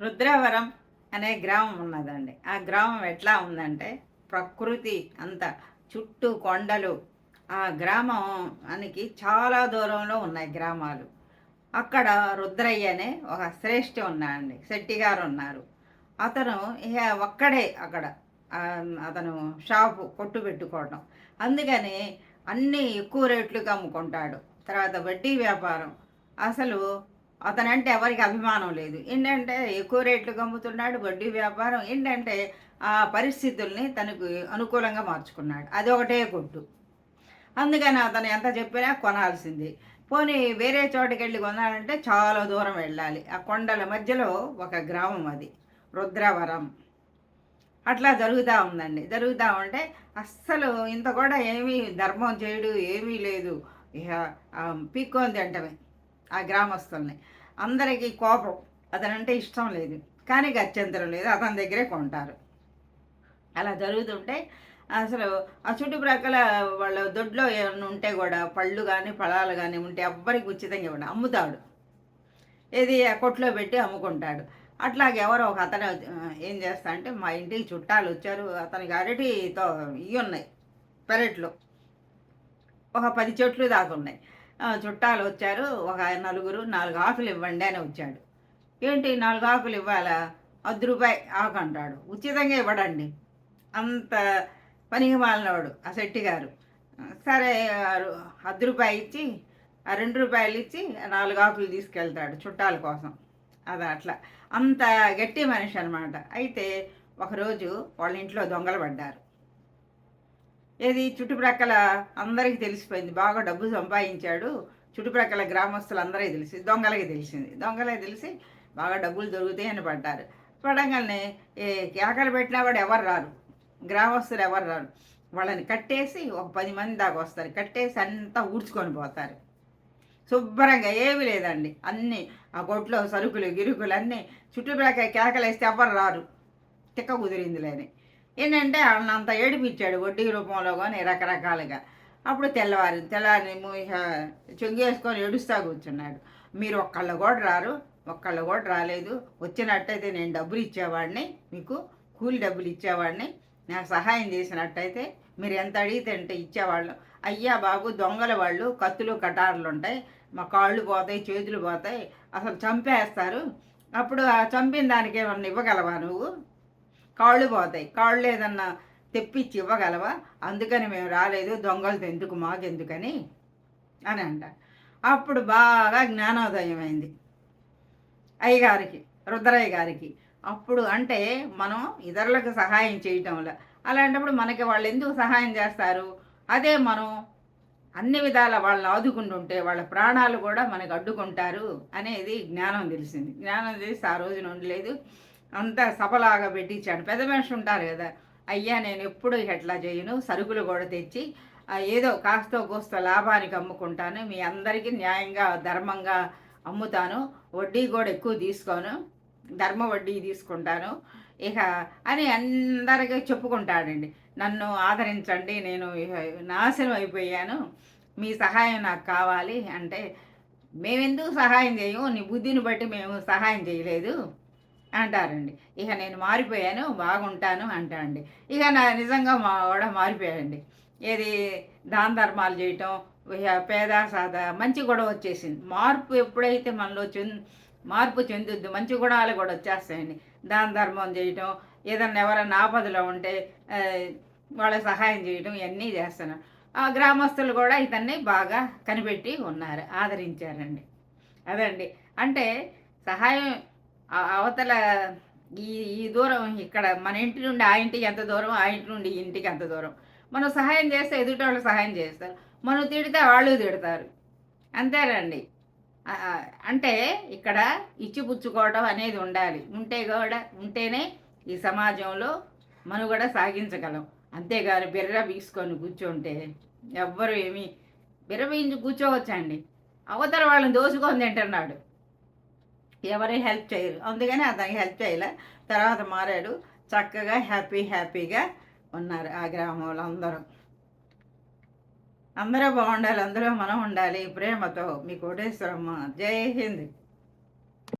రుద్రవరం అనే గ్రామం ఉన్నదండి. ఆ గ్రామం ఎట్లా ఉందంటే ప్రకృతి అంత చుట్టూ కొండలు. ఆ గ్రామానికి చాలా దూరంలో ఉన్నాయి గ్రామాలు. అక్కడ రుద్రయ్య అనే ఒక శ్రేష్ఠి ఉన్నాడండి. శెట్టి గారు ఉన్నారు. అతను ఇక ఒక్కడే అక్కడ. అతను షాపు కొట్టు పెట్టుకోవడం అందుకని అన్నీ ఎక్కువ రేట్లుగా అమ్ముకుంటాడు. తర్వాత వడ్డీ వ్యాపారం. అసలు అతనంటే ఎవరికి అభిమానం లేదు. ఏంటంటే ఎక్కువ రేట్లు అమ్ముతున్నాడు వడ్డీ వ్యాపారం ఏంటంటే ఆ పరిస్థితుల్ని తనకు అనుకూలంగా మార్చుకున్నాడు. అది ఒకటే కొట్టు అందుకని అతను ఎంత చెప్పినా కొనాల్సింది. పోనీ వేరే చోటుకి వెళ్ళి కొనాలంటే చాలా దూరం వెళ్ళాలి. ఆ కొండల మధ్యలో ఒక గ్రామం అది రుద్రవరం. అట్లా జరుగుతూ ఉందండి. జరుగుతూ ఉంటే అస్సలు ఇంత కూడా ఏమీ ధర్మం చేయడు ఏమీ లేదు. ఇక పీక్కోంది అంటమే. తింటమే ఆ గ్రామస్తుల్ని. అందరికీ కోపం అతనంటే ఇష్టం లేదు. కానీ గత్యంతరం లేదు అతని దగ్గరే కొంటారు. అలా జరుగుతుంటే అసలు ఆ చుట్టుప్రక్కల వాళ్ళ దొడ్లో ఏమైనా ఉంటే కూడా పళ్ళు కానీ ఫలాలు కానీ ఉంటే ఎవ్వరికి ఉచితంగా ఇవ్వడం అమ్ముతాడు. ఏది ఆ కొట్లో పెట్టి అమ్ముకుంటాడు. అట్లాగే ఎవరో ఒక అతను ఏం చేస్తా అంటే మా ఇంటికి చుట్టాలు వచ్చారు అతనికి అరటితో ఇవి ఉన్నాయి పెరట్లో. ఒక పది చెట్లు దాకా ఉన్నాయి. చుట్టాలు వచ్చారు. ఒక నలుగురు నాలుగు ఆకులు ఇవ్వండి అని వచ్చాడు. ఏంటి నాలుగు ఆకులు ఇవ్వాలా? వద్ద రూపాయి ఆకు అంటాడు. ఉచితంగా ఇవ్వడండి. అంత పనికి మాలినవాడు ఆ శెట్టి గారు. సరే ఆ అర్ధ రూపాయి ఇచ్చి ఆ రెండు రూపాయలు ఇచ్చి నాలుగు ఆకులు తీసుకెళ్తాడు చుట్టాల కోసం. అది అట్లా. అంత గట్టి మనిషి అనమాట అయితే ఒకరోజు వాళ్ళ ఇంట్లో దొంగలు పడ్డారు. ఏది? చుట్టుప్రక్కల అందరికీ తెలిసిపోయింది. బాగా డబ్బు సంపాదించాడు. చుట్టుప్రక్కల గ్రామస్తులందరికీ తెలిసి దొంగలకి తెలిసింది. దొంగలకి తెలిసి బాగా డబ్బులు దొరుకుతాయని పడ్డారు. పడంగానే ఏ కేకలు పెట్టినా వాడు ఎవరు రారు. గ్రామస్తులు ఎవరు రారు. వాళ్ళని కట్టేసి ఒక పది మంది దాకా వస్తారు. కట్టేసి అంతా ఊడ్చుకొని పోతారు. శుభ్రంగా ఏమీ లేదండి. అన్నీ ఆ కొట్లో సరుకులు గిరుకులు అన్నీ చుట్టుప్రక్కల కేకలేస్తే ఎవరు రారు. తిక్క కుదిరిందిలేని. ఏంటంటే ఆయన అంత ఏడిపించాడు వడ్డీ రూపంలో కానీ రకరకాలుగా. అప్పుడు తెల్లవారి తెల్లారి చెంగేసుకొని ఏడుస్తా కూర్చున్నాడు. మీరు ఒక్కళ్ళు కూడా రారు ఒక్కళ్ళు కూడా రాలేదు. వచ్చినట్టయితే నేను డబ్బులు ఇచ్చేవాడిని మీకు కూలి డబ్బులు ఇచ్చేవాడిని నాకు సహాయం చేసినట్టయితే మీరు ఎంత అడిగితే అంటే ఇచ్చేవాళ్ళు. అయ్యా బాబు దొంగల వాళ్ళు కత్తులు కటారులు ఉంటాయి. మా కాళ్ళు పోతాయి చేతులు పోతాయి. అసలు చంపేస్తారు. అప్పుడు ఆ చంపిన దానికి ఏమన్నా ఇవ్వగలవా నువ్వు? కాళ్ళు పోతాయి కాళ్ళు ఏదన్నా తెప్పించి ఇవ్వగలవా? అందుకని మేము రాలేదు. దొంగలతో ఎందుకు మాకెందుకని? అని అంట అప్పుడు బాగా జ్ఞానోదయం అయింది. అయ్యగారికి రుద్రయ్య గారికి. అప్పుడు అంటే మనం ఇతరులకు సహాయం చేయటంలో అలాంటప్పుడు మనకి వాళ్ళు ఎందుకు సహాయం చేస్తారు? అదే మనం అన్ని విధాల వాళ్ళని ఆదుకుంటుంటే వాళ్ళ ప్రాణాలు కూడా మనకు అడ్డుకుంటారు అనేది జ్ఞానం తెలిసింది. జ్ఞానం తెలిసి ఆ రోజున ఉండలేదు అంతా సభలాగా పెట్టించాడు. పెద్ద మనిషి ఉంటారు కదా. అయ్యా నేను ఎప్పుడు ఎట్లా చేయను. సరుకులు కూడా తెచ్చి ఏదో కాస్తో కోస్తో లాభానికి అమ్ముకుంటాను. మీ అందరికీ న్యాయంగా ధర్మంగా అమ్ముతాను. వడ్డీ కూడా ఎక్కువ తీసుకోను. ధర్మ వడ్డీ తీసుకుంటాను. ఇక అని అందరికీ చెప్పుకుంటాడండి. నన్ను ఆదరించండి నేను నాశనం అయిపోయాను. మీ సహాయం నాకు కావాలి అంటే మేమెందుకు సహాయం చేయము? నీ బుద్ధిని బట్టి మేము సహాయం చేయలేదు. అంటారండి. ఇక నేను మారిపోయాను బాగుంటాను అంటాండి ఇక నా నిజంగా మా కూడా మారిపోయాయండి ఏది దాన ధర్మాలు చేయటం పేద సాదా మంచి కూడా వచ్చేసింది. మార్పు ఎప్పుడైతే మనలో చెంది మార్పు చెందుద్దు మంచి గుణాలు కూడా వచ్చేస్తాయండి. దాన ధర్మం చేయటం ఏదన్నా ఎవరైనా ఆపదలో ఉంటే వాళ్ళ సహాయం చేయటం ఇవన్నీ చేస్తున్నారు. ఆ గ్రామస్తులు కూడా ఇతన్ని బాగా కనిపెట్టి ఉన్నారు ఆదరించారండి. అదండి. అంటే సహాయం అవతల ఈ ఈ దూరం ఇక్కడ మన ఇంటి నుండి ఆ ఇంటికి ఎంత దూరం ఆ ఇంటి నుండి ఇంటికి ఎంత దూరం? మనం సహాయం చేస్తే ఎదుటి వాళ్ళు సహాయం చేస్తారు. మనం తిడితే వాళ్ళు తిడతారు. అంతేనండి. అంటే ఇక్కడ ఇచ్చిపుచ్చుకోవడం అనేది ఉండాలి. ఉంటే కూడా ఉంటేనే ఈ సమాజంలో మనుగడ సాగించగలం. అంతేగాని బిర్ర బీసుకొని కూర్చుంటే ఎవ్వరు ఏమీ బిర్రబీయించి కూర్చోవచ్చండి. అవతల వాళ్ళని దోచుకొని తింటున్నాడు. ఎవరు హెల్ప్ చేయరు. అందుకని అతనికి హెల్ప్ చేయలే. తర్వాత మారాడు. చక్కగా హ్యాపీ హ్యాపీగా ఉన్నారు ఆ గ్రామంలో అందరూ. అందరూ బాగుండాలి. అందరూ మనం ఉండాలి. ప్రేమతో మీ కోటేశ్వరమ్మ. జై హింద్.